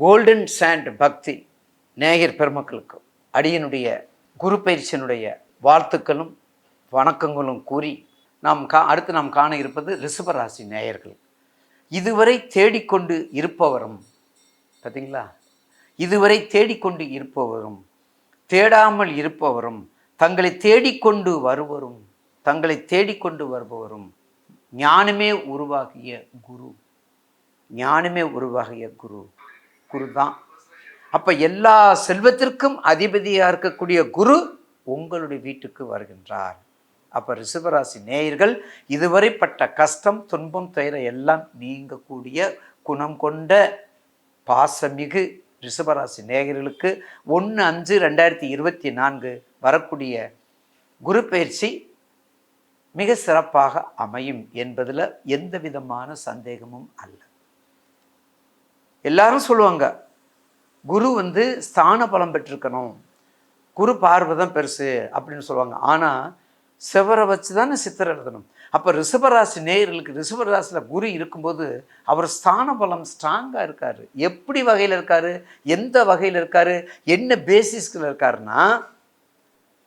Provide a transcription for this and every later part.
Golden sand பக்தி நேயர் பெருமக்களுக்கு அடியனுடைய குரு பயிற்சியினுடைய வாழ்த்துக்களும் வணக்கங்களும் கூறி நாம் கா அடுத்து நாம் காண இருப்பது ரிஷபராசி நேயர்கள். இதுவரை தேடிக்கொண்டு இருப்பவரும் பார்த்தீங்களா இதுவரை தேடிக்கொண்டு இருப்பவரும் தேடாமல் இருப்பவரும் தங்களை தேடிக்கொண்டு வருவரும் தங்களை தேடிக்கொண்டு வருபவரும் ஞானமே உருவாகிய குரு. ஞானமே உருவாகிய குரு. குரு தான். அப்போ எல்லா செல்வத்திற்கும் அதிபதியாக இருக்கக்கூடிய குரு உங்களுடைய வீட்டுக்கு வருகின்றார். அப்போ ரிஷபராசி நேயர்கள் இதுவரைப்பட்ட கஷ்டம் துன்பம் துயர எல்லாம் நீங்கக்கூடிய குணம் கொண்ட பாசமிகு ரிஷபராசி நேயர்களுக்கு ஒன்று அஞ்சு ரெண்டாயிரத்தி இருபத்தி நான்கு வரக்கூடிய குரு பயிற்சி மிக சிறப்பாக அமையும் என்பதில் எந்த விதமான சந்தேகமும் அல்ல. எல்லாரும் சொல்லுவாங்க குரு வந்து ஸ்தான பலம் பெற்றிருக்கணும். குரு பார்வை தான் பெருசு அப்படின்னு சொல்லுவாங்க. ஆனால் செவரை வச்சு தானே சித்திரை எழுதணும். அப்போ ரிஷபராசி நேயர்களுக்கு ரிஷபராசியில் குரு இருக்கும்போது அவர் ஸ்தான பலம் ஸ்ட்ராங்காக இருக்கார். எப்படி வகையில் இருக்கார்? எந்த வகையில் இருக்கார்? என்ன பேசிஸ்கில் இருக்காருன்னா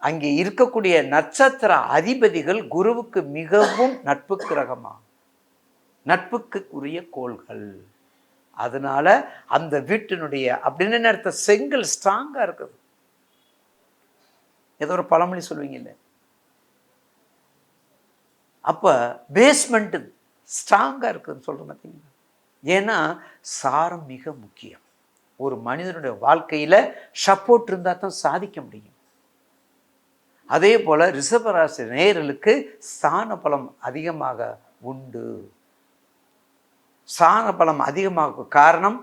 அங்கே இருக்கக்கூடிய நட்சத்திர அதிபதிகள் குருவுக்கு மிகவும் நட்பு கிரகமாக நட்புக்கு உரிய கோள்கள். அதனால அந்த வீட்டினுடைய அப்படின்னு என்ன அர்த்தம்? செங்கல் ஸ்ட்ராங்காக இருக்குது. ஏதோ ஒரு பழமொழி சொல்லுவீங்கல்ல. அப்போ பேஸ்மெண்ட்டு ஸ்ட்ராங்காக இருக்குதுன்னு சொல்கிறேன் பார்த்தீங்களா ஏன்னா சாரம் மிக முக்கியம். ஒரு மனிதனுடைய வாழ்க்கையில் சப்போர்ட் இருந்தால் தான் சாதிக்க முடியும். அதே போல் ரிஷபராசி நேயர்களுக்கு ஸ்தான பலம் அதிகமாக உண்டு. சார பலம் அதிகமாக காரணம்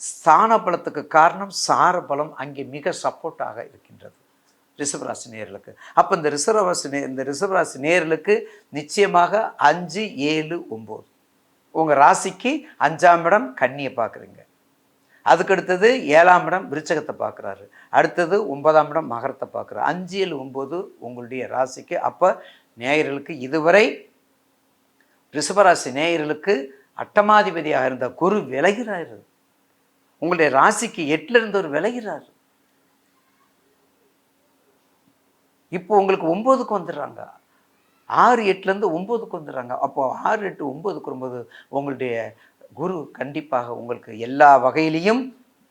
ஸ்தான பலத்துக்கு காரணம் சார பலம் அங்கே மிக சப்போர்ட்டாக இருக்கின்றது. ரிஷபராசி நேர்களுக்கு. அப்போ இந்த ரிஷபராசி நே இந்த ரிஷபராசி நேர்களுக்கு நிச்சயமாக அஞ்சு ஏழு ஒம்பது. உங்கள் ராசிக்கு அஞ்சாம் இடம் கண்ணியை பார்க்குறீங்க. அதுக்கு அடுத்தது ஏழாம் இடம் விருச்சகத்தை பார்க்குறாரு. அடுத்தது ஒன்பதாம் இடம் மகரத்தை பார்க்குறாரு. அஞ்சு ஏழு ஒம்பது உங்களுடைய ராசிக்கு. அப்போ நேயர்களுக்கு இதுவரை ரிஷபராசி நேயர்களுக்கு அட்டமாதிபதியாக இருந்த குரு விலகிறாரு. உங்களுடைய ராசிக்கு எட்டில் இருந்தவர் விலகிறார். இப்போ உங்களுக்கு ஒம்போதுக்கு வந்துடுறாங்க. ஆறு எட்டுலேருந்து ஒம்போதுக்கு வந்துடுறாங்க. அப்போ ஆறு எட்டு ஒம்போதுக்கு வரும்போது உங்களுடைய குரு கண்டிப்பாக உங்களுக்கு எல்லா வகையிலையும்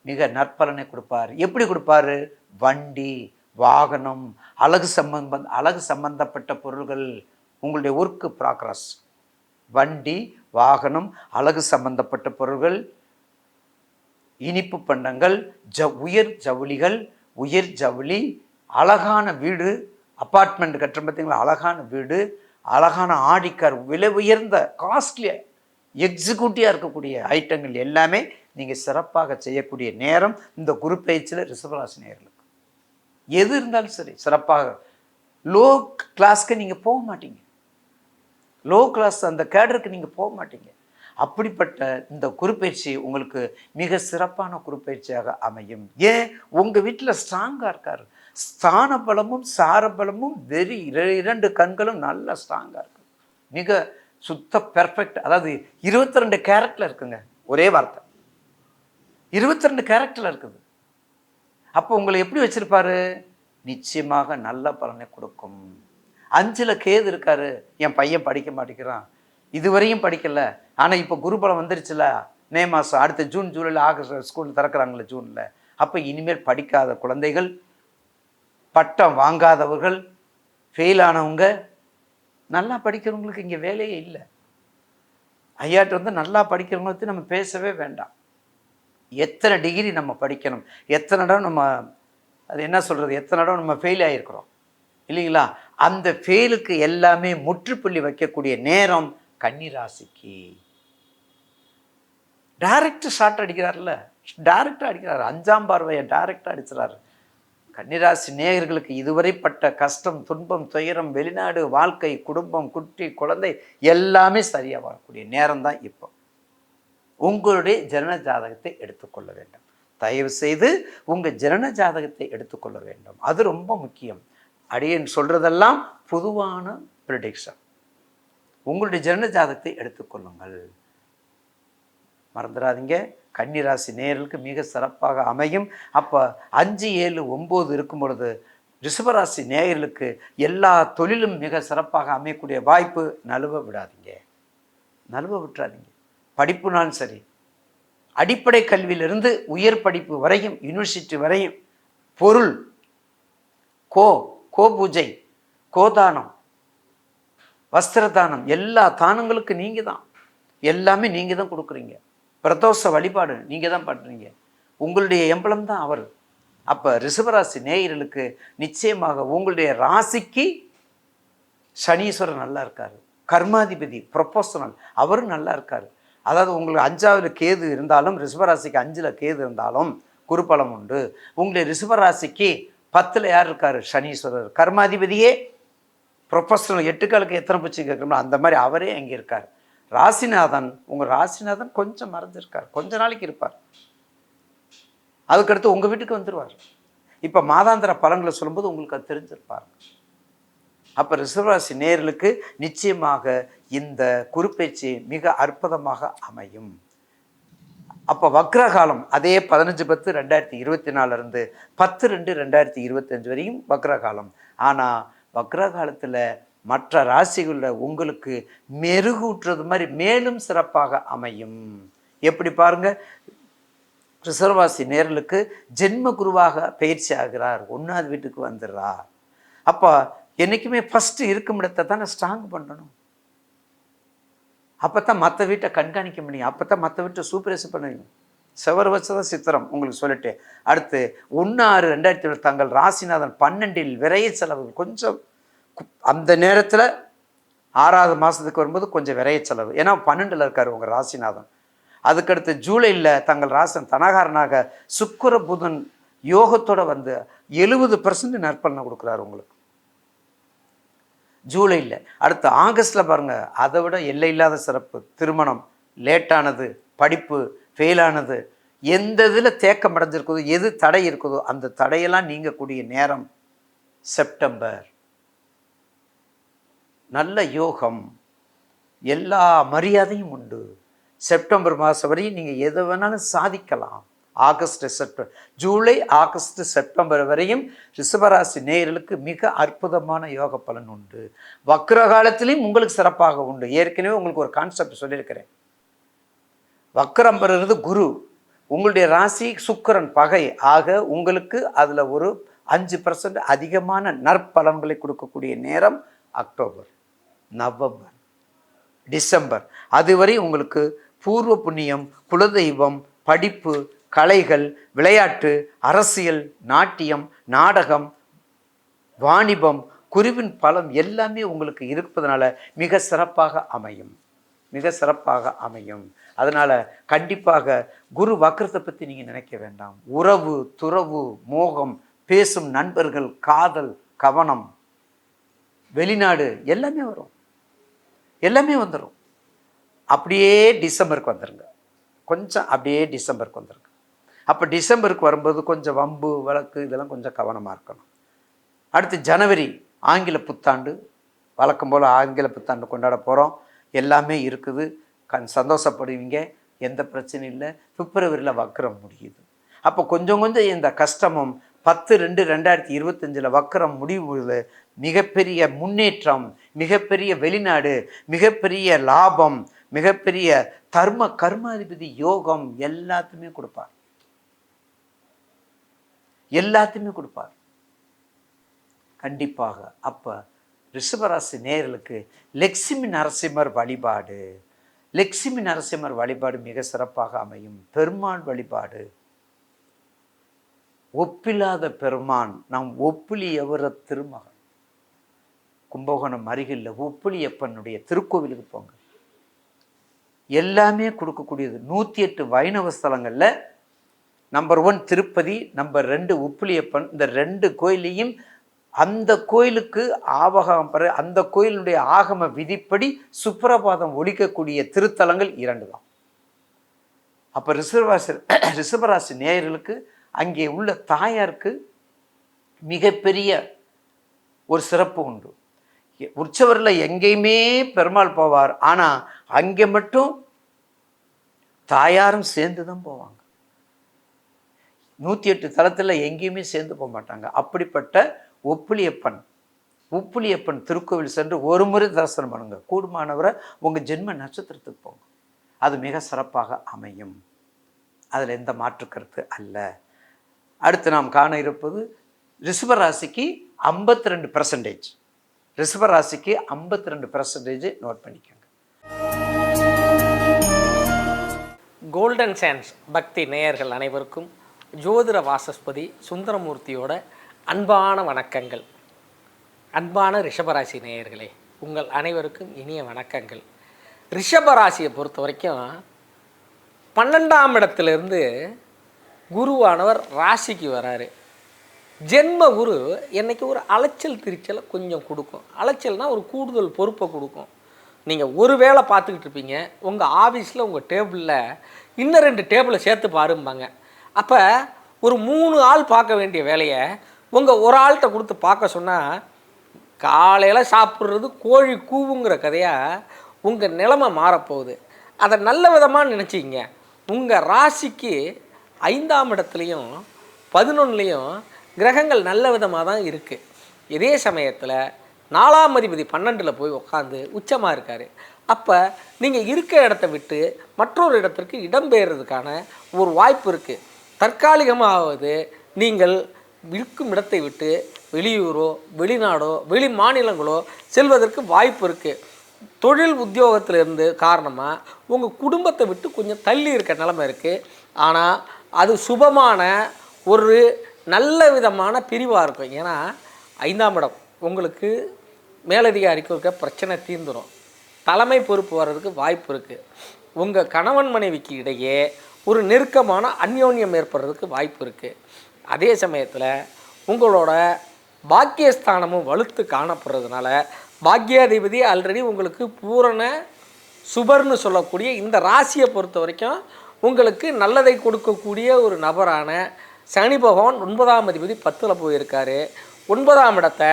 மிக நற்பலனை கொடுப்பார். எப்படி கொடுப்பாரு? வண்டி வாகனம் அழகு சம்பந்த அழகு சம்பந்தப்பட்ட பொருள்கள் உங்களுடைய ஒர்க்கு ப்ராக்ரஸ் வண்டி வாகனம் அழகு சம்பந்தப்பட்ட பொருள்கள் இனிப்பு பண்டங்கள் ஜ உயர் ஜவுளிகள் உயர் ஜவுளி அழகான வீடு அப்பார்ட்மெண்ட் கட்டுற பார்த்தீங்களா? அழகான வீடு அழகான ஆடிக்கார் விலை உயர்ந்த காஸ்ட்லியாக எக்ஸிக்யூட்டிவாக இருக்கக்கூடிய ஐட்டங்கள் எல்லாமே நீங்கள் சிறப்பாக செய்யக்கூடிய நேரம் இந்த குரு பயிற்சியில் ரிஷபராசி நேர்களுக்கு. எது இருந்தாலும் சரி சிறப்பாக. லோ கிளாஸ்க்கு நீங்கள் போக மாட்டீங்க. லோ கிளாஸ் அந்த கேடருக்கு நீங்கள் போக மாட்டீங்க. அப்படிப்பட்ட இந்த குறுப்பயிற்சி உங்களுக்கு மிக சிறப்பான குறுப்பயிற்சியாக அமையும். ஏன்? உங்கள் வீட்டில் ஸ்ட்ராங்காக இருக்கார். ஸ்தான பலமும் சார பலமும் வெறி இர- இரண்டு கண்களும் நல்லா ஸ்ட்ராங்காக இருக்கு. மிக சுத்த பெர்ஃபெக்ட் அதாவது இருபத்தி ரெண்டு கேரக்டரில் இருக்குங்க. ஒரே வார்த்தை. இருபத்தி ரெண்டு கேரக்டரில் இருக்குது. அப்போ உங்களை எப்படி வச்சுருப்பாரு? நிச்சயமாக நல்ல பலனை கொடுக்கும். அஞ்சில் கேது இருக்காரு என் பையன் படிக்க மாட்டேங்கிறான். இதுவரையும் படிக்கல. ஆனால் இப்போ குருபலம் வந்துருச்சுல மே மாதம் அடுத்த ஜூன் ஜூலையில் ஆகஸ்ட் ஸ்கூல் திறக்கிறாங்களே ஜூனில். அப்போ இனிமேல் படிக்காத குழந்தைகள் பட்டம் வாங்காதவர்கள் ஃபெயில் ஆனவங்க நல்லா படிக்கிறவங்களுக்கு இங்கே வேலையே இல்லை. ஐயாட்ட வந்து நல்லா படிக்கிறவங்களை பற்றி நம்ம பேசவே வேண்டாம். எத்தனை டிகிரி நம்ம படிக்கணும்? எத்தனை இடம் நம்ம அது என்ன சொல்கிறது எத்தனை இடம் நம்ம ஃபெயில் ஆகிருக்கிறோம் இல்லைங்களா? அந்த ஃபெயிலுக்கு எல்லாமே முற்றுப்புள்ளி வைக்கக்கூடிய நேரம் கன்னிராசிக்கு. டைரக்ட் ஷாட் அடிக்கிறார்ல. டைரக்டாக அடிக்கிறார். அஞ்சாம் பார்வையை டைரக்டாக அடிச்சிடாரு கன்னிராசி நேயர்களுக்கு இதுவரைப்பட்ட கஷ்டம் துன்பம் துயரம் வெளிநாடு வாழ்க்கை குடும்பம் குட்டி குழந்தை எல்லாமே சரியாக வரக்கூடிய நேரம் தான் இப்போ. உங்களுடைய ஜனன ஜாதகத்தை எடுத்துக்கொள்ள வேண்டும். தயவு செய்து உங்கள் ஜனன ஜாதகத்தை எடுத்துக்கொள்ள வேண்டும். அது ரொம்ப முக்கியம். அடியேன் சொல்கிறதெல்லாம் பொதுவான ப்ரிடிக்ஷன் உங்களுடைய ஜன ஜாதகத்தை எடுத்துக்கொள்ளுங்கள் மறந்துடாதீங்க. கன்னிராசி நேர்களுக்கு மிக சிறப்பாக அமையும். அப்போ அஞ்சு ஏழு ஒம்பது இருக்கும் பொழுது ரிஷபராசி நேயர்களுக்கு எல்லா தொழிலும் மிக சிறப்பாக அமையக்கூடிய வாய்ப்பு நழுவ விடாதீங்க. நழுவ விட்டுறாதீங்க. படிப்புனாலும் சரி. அடிப்படை கல்வியிலிருந்து உயர் படிப்பு வரையும் யூனிவர்சிட்டி வரையும் பொருள் கோ கோபூஜை கோதானம் வஸ்திரதானம் எல்லா தானங்களுக்கு நீங்கள் தான் எல்லாமே நீங்கள் தான் கொடுக்குறீங்க. பிரதோஷ வழிபாடு நீங்கள் தான் பண்ணுறீங்க உங்களுடைய எம்பளம் தான் அவர். அப்போ ரிஷபராசி நேயர்களுக்கு நிச்சயமாக உங்களுடைய ராசிக்கு சனீஸ்வரர் நல்லா இருக்கார். கர்மாதிபதி ப்ரொபோஷனல் அவரும் நல்லா இருக்கார். அதாவது உங்களுக்கு அஞ்சாவது கேது இருந்தாலும் ரிஷபராசிக்கு அஞ்சில் கேது இருந்தாலும் குறுப்பலம் உண்டு. உங்களுடைய ரிஷபராசிக்கு பத்தில் யார் இருக்கார்? சனீஸ்வரர். கர்மாதிபதியே ப்ரொஃபஷனல் எட்டுக்காலுக்கு எத்தனை பூச்சி கேட்கணும் அந்த மாதிரி அவரே அங்கே இருக்கார். ராசிநாதன் உங்கள் ராசிநாதன் கொஞ்சம் மறைஞ்சிருக்கார் கொஞ்ச நாளைக்கு இருப்பார். அதுக்கடுத்து உங்கள் வீட்டுக்கு வந்துடுவார் இப்போ மாதாந்திர பலன்களை சொல்லும்போது உங்களுக்கு அது தெரிஞ்சிருப்பார். அப்போ ரிசர்வராசி நேர்களுக்கு நிச்சயமாக இந்த குறுப்பேச்சு மிக அற்புதமாக அமையும். அப்போ வக்ரகாலம் அதே பதினஞ்சு பத்து ரெண்டாயிரத்தி இருபத்தி நாலுலேருந்து பத்து ரெண்டு ரெண்டாயிரத்தி இருபத்தஞ்சு வரையும் வக்ரகாலம். ஆனால் வக்ரகாலத்தில் மற்ற ராசிகளில் உங்களுக்கு மெருகூட்டுறது மாதிரி மேலும் சிறப்பாக அமையும். எப்படி பாருங்கள் ரிசர்வாசி நேர்களுக்கு ஜென்ம குருவாக பயிற்சி ஆகிறார். ஒன்றாவது வீட்டுக்கு வந்துடுறார் அப்போ என்றைக்குமே ஃபஸ்ட்டு இருக்கும் இடத்தை தானே ஸ்ட்ராங் பண்ணணும். அப்போ தான் மற்ற வீட்டை கண்காணிக்க முடியும். அப்போ தான் மற்ற வீட்டை சூப்பரைஸ் பண்ணுவீங்க செவர் வச்சதான் சித்திரம் உங்களுக்கு சொல்லிட்டு. அடுத்து ஒன்று ஆறு ரெண்டாயிரத்தி ஏழு தங்கள் ராசிநாதன் பன்னெண்டில் விரைய செலவு கொஞ்சம் கு- அந்த நேரத்தில் ஆறாவது மாதத்துக்கு வரும்போது கொஞ்சம் விரைய செலவு. ஏன்னா பன்னெண்டில் இருக்கார் உங்கள் ராசிநாதன். அதுக்கடுத்து ஜூலையில் தங்கள் ராசன் தனகாரனாக சுக்கர புதன் யோகத்தோட வந்து எழுபது பர்சன்ட் நற்பலனை கொடுக்குறாரு உங்களுக்கு. ஜூலையில் அடுத்து ஆகஸ்ட்டில் பாருங்கள் அதை விட எல்லை இல்லாத சிறப்பு திருமணம் லேட்டானது படிப்பு ஃபெயிலானது எந்த இதில் தேக்கம் அடைஞ்சிருக்குதோ எது தடை இருக்குதோ அந்த தடையெல்லாம் நீங்கக்கூடிய நேரம் செப்டம்பர். நல்ல யோகம். எல்லா மரியாதையும் உண்டு. செப்டம்பர் மாதம் வரையும் நீங்கள் எதை வேணாலும் சாதிக்கலாம். August September July August September வரையும் ரிஷபராசி நேயர்களுக்கு மிக அற்புதமான யோக பலன் உண்டு. வக்ர காலத்திலையும் உங்களுக்கு சிறப்பாக உண்டு. ஏற்கனவே உங்களுக்கு ஒரு கான்செப்ட் சொல்லியிருக்கிறேன். வக்ரம் பெறுறது குரு. உங்களுடைய ராசி சுக்கிரன் பகை. ஆக உங்களுக்கு அதில் ஒரு அஞ்சு பர்சன்ட் அதிகமான நற்பலன்களை கொடுக்கக்கூடிய நேரம் அக்டோபர் நவம்பர் டிசம்பர். அதுவரை உங்களுக்கு பூர்வ புண்ணியம் குலதெய்வம் படிப்பு கலைகள் விளையாட்டு அரசியல் நாட்டியம் நாடகம் வாணிபம் குருவின் பலம் எல்லாமே உங்களுக்கு இருப்பதனால மிக சிறப்பாக அமையும். மிக சிறப்பாக அமையும். அதனால் கண்டிப்பாக குரு வக்கரத்தை பற்றி நீங்கள் நினைக்க வேண்டாம். உறவு துறவு மோகம் பேசும் நண்பர்கள் காதல் கவனம் வெளிநாடு எல்லாமே வரும். எல்லாமே வந்துடும் அப்படியே டிசம்பருக்கு வந்துடுங்க கொஞ்சம் அப்படியே டிசம்பருக்கு வந்துருங்க. அப்போ டிசம்பருக்கு வரும்போது கொஞ்சம் வம்பு வழக்கு இதெல்லாம் கொஞ்சம் கவனமாக இருக்கணும். அடுத்து ஜனவரி ஆங்கில புத்தாண்டு வழக்கம் போல் ஆங்கில புத்தாண்டு கொண்டாட போகிறோம் எல்லாமே இருக்குது. கண் சந்தோஷப்படுவீங்க. எந்த பிரச்சனையும் இல்லை. பிப்ரவரியில் வக்கரம் முடியுது. அப்போ கொஞ்சம் கொஞ்சம் இந்த கஷ்டமும் பத்து ரெண்டு ரெண்டாயிரத்தி இருபத்தஞ்சில் வக்கரம் முடிவு மிகப்பெரிய முன்னேற்றம் மிகப்பெரிய வெளிநாடு மிகப்பெரிய லாபம் மிகப்பெரிய தர்ம கர்மாதிபதி யோகம் எல்லாத்தையுமே கொடுப்பார். எல்லாத்தையுமே கொடுப்பார். கண்டிப்பாக. அப்போ ரிஷபராசி நேர்களுக்கு லக்ஷ்மி நரசிம்மர் வழிபாடு. லக்ஷ்மி நரசிம்மர் வழிபாடு மிக சிறப்பாக அமையும். பெருமாள் வழிபாடு. ஒப்பில்லாத பெருமான் நாம் ஒப்பிலி எவர திருமகன் கும்பகோணம் அருகில் ஒப்பிலியப்பனுடைய திருக்கோவிலுக்கு போங்க. எல்லாமே கொடுக்கக்கூடியது. நூற்றி எட்டு வைணவ ஸ்தலங்களில் நம்பர் ஒன் திருப்பதி நம்பர் ரெண்டு உப்பிலியப்பன் இந்த ரெண்டு கோயிலையும் அந்த கோயிலுக்கு ஆவகம் பெற அந்த கோயிலுடைய ஆகம விதிப்படி சுப்பிரபாதம் ஒழிக்கக்கூடிய திருத்தலங்கள் இரண்டு தான். அப்போ ரிஷபராசி ரிசர்வராசி நேயர்களுக்கு அங்கே உள்ள தாயாருக்கு மிகப்பெரிய ஒரு சிறப்பு உண்டு. உற்சவரில் எங்கேயுமே பெருமாள் போவார். ஆனால் அங்கே மட்டும் தாயாரும் சேர்ந்து தான் போவாங்க. நூற்றி எட்டு தளத்தில் எங்கேயுமே சேர்ந்து போக மாட்டாங்க. அப்படிப்பட்ட ஒப்புளியப்பன் உப்புளியப்பன் திருக்கோவில் சென்று ஒரு முறை தரிசனம் பண்ணுங்க. கூடுமானவரை உங்கள் ஜென்ம நட்சத்திரத்துக்கு போங்க. அது மிக சிறப்பாக அமையும். அதில் எந்த மாற்று கருத்து அல்ல. அடுத்து நாம் காண இருப்பது ரிஷபராசிக்கு ஐம்பத்தி ரெண்டு பர்சன்டேஜ் ரிஷபராசிக்கு ஐம்பத்தி ரெண்டு பர்சன்டேஜ் நோட் பண்ணிக்கோங்க. கோல்டன் சான்ஸ் பக்தி நேயர்கள் அனைவருக்கும் ஜோதிட வாசஸ்பதி சுந்தரமூர்த்தியோட அன்பான வணக்கங்கள். அன்பான ரிஷபராசி நேயர்களே உங்கள் அனைவருக்கும் இனிய வணக்கங்கள். ரிஷபராசியை பொறுத்த வரைக்கும் பன்னெண்டாம் இடத்துலேருந்து குருவானவர் ராசிக்கு வராரு. ஜென்ம குரு என்னைக்கு ஒரு அலைச்சல் திரிச்சலை கொஞ்சம் கொடுக்கும். அலைச்சல்னால் ஒரு கூடுதல் பொறுப்பை கொடுக்கும். நீங்கள் ஒரு வேளை பார்த்துக்கிட்டு இருப்பீங்க உங்கள் ஆஃபீஸில் உங்கள் டேபிளில் இன்னும் ரெண்டு டேபிளை சேர்த்து பாரும்பாங்க. அப்போ ஒரு மூணு ஆள் பார்க்க வேண்டிய வேலையை உங்கள் ஒரு ஆள்கிட்ட கொடுத்து பார்க்க சொன்னால் காலையில் சாப்பிட்றது கோழி கூவுங்கிற கதையாக உங்கள் நிலைமை மாறப்போகுது. அதை நல்ல விதமாக நினச்சிங்க உங்கள் ராசிக்கு ஐந்தாம் இடத்துலையும் பதினொன்றுலையும் கிரகங்கள் நல்ல விதமாக தான் இருக்குது இதே சமயத்தில் நாலாம் அதிபதி பன்னெண்டில் போய் உட்காந்து உச்சமாக இருக்கார். அப்போ நீங்கள் இருக்க இடத்த விட்டு மற்றொரு இடத்திற்கு இடம்பெயர்றதுக்கான ஒரு வாய்ப்பு இருக்குது தற்காலிகமாவது நீங்கள் இருக்கும் இடத்தை விட்டு வெளியூரோ வெளிநாடோ வெளி மாநிலங்களோ செல்வதற்கு வாய்ப்பு இருக்குது தொழில் உத்தியோகத்தில் இருந்து காரணமாக உங்கள் குடும்பத்தை விட்டு கொஞ்சம் தள்ளி இருக்க நிலமை இருக்குது ஆனால் அது சுபமான ஒரு நல்ல விதமான பிரிவாக இருக்கும். ஏன்னா ஐந்தாம் இடம். உங்களுக்கு மேலதிகாரிக்கு இருக்க பிரச்சனை தீர்ந்துடும் தலைமை பொறுப்பு வர்றதுக்கு வாய்ப்பு இருக்குது உங்கள் கணவன் மனைவிக்கு இடையே ஒரு நெருக்கமான அந்யோன்யம் ஏற்படுறதுக்கு வாய்ப்பு இருக்குது அதே சமயத்தில் உங்களோட பாக்கியஸ்தானமும் வலுத்து காணப்படுறதுனால பாக்கியாதிபதி ஆல்ரெடி உங்களுக்கு பூரண சுபர்னு சொல்லக்கூடிய இந்த ராசியை பொறுத்த வரைக்கும் உங்களுக்கு நல்லதை கொடுக்கக்கூடிய ஒரு நபரான சனி பகவான் ஒன்பதாம் அதிபதி பத்தில் போயிருக்காரு. ஒன்பதாம் இடத்த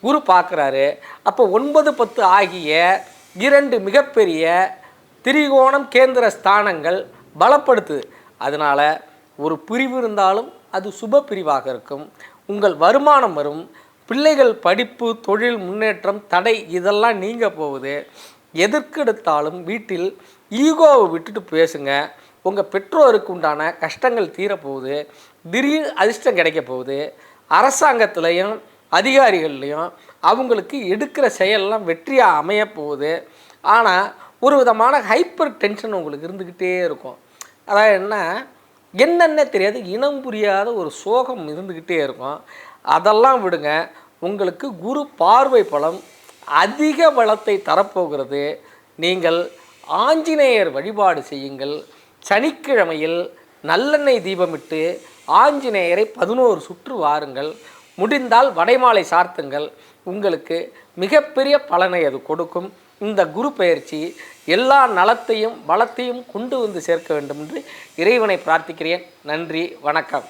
குரு பார்க்குறாரு. அப்போ ஒன்பது பத்து ஆகிய இரண்டு மிகப்பெரிய திரிகோணம் கேந்திர ஸ்தானங்கள் பலப்படுத்துது. அதனால் ஒரு பிரிவு இருந்தாலும் அது சுப பிரிவாக இருக்கும். உங்கள் வருமானம் வரும். பிள்ளைகள் படிப்பு தொழில் முன்னேற்றம் தடை இதெல்லாம் நீங்க போகுது. எதற்கெடுத்தாலும் வீட்டில் ஈகோவை விட்டுட்டு பேசுங்க. உங்கள் பெற்றோருக்கு உண்டான கஷ்டங்கள் தீரப்போகுது. திடீர் அதிர்ஷ்டம் கிடைக்க போகுது. அரசாங்கத்துலேயும் அதிகாரிகள்லையும் அவங்களுக்கு எடுக்கிற செயல்லாம் வெற்றியாக அமைய போகுது. ஆனால் ஒரு விதமான ஹைப்பர் டென்ஷன் உங்களுக்கு இருந்துக்கிட்டே இருக்கும். அதாவது என்ன? என்னென்ன தெரியாது இனம் புரியாத ஒரு சோகம் இருந்துக்கிட்டே இருக்கும். அதெல்லாம் விடுங்க உங்களுக்கு குரு பார்வை பலம் அதிக பலத்தை தரப்போகிறது. நீங்கள் ஆஞ்சநேயர் வழிபாடு செய்யுங்கள். சனிக்கிழமையில் நல்லெண்ணெய் தீபமிட்டு ஆஞ்சநேயரை பதினோரு சுற்று வாருங்கள். முடிந்தால் வடைமாலை சார்த்துங்கள். உங்களுக்கு மிகப்பெரிய பலனை அது கொடுக்கும். இந்த குரு பயிற்சி எல்லா நலத்தையும் பலத்தையும் கொண்டு வந்து சேர்க்க வேண்டும் என்று இறைவனை பிரார்த்திக்கிறேன். நன்றி வணக்கம்.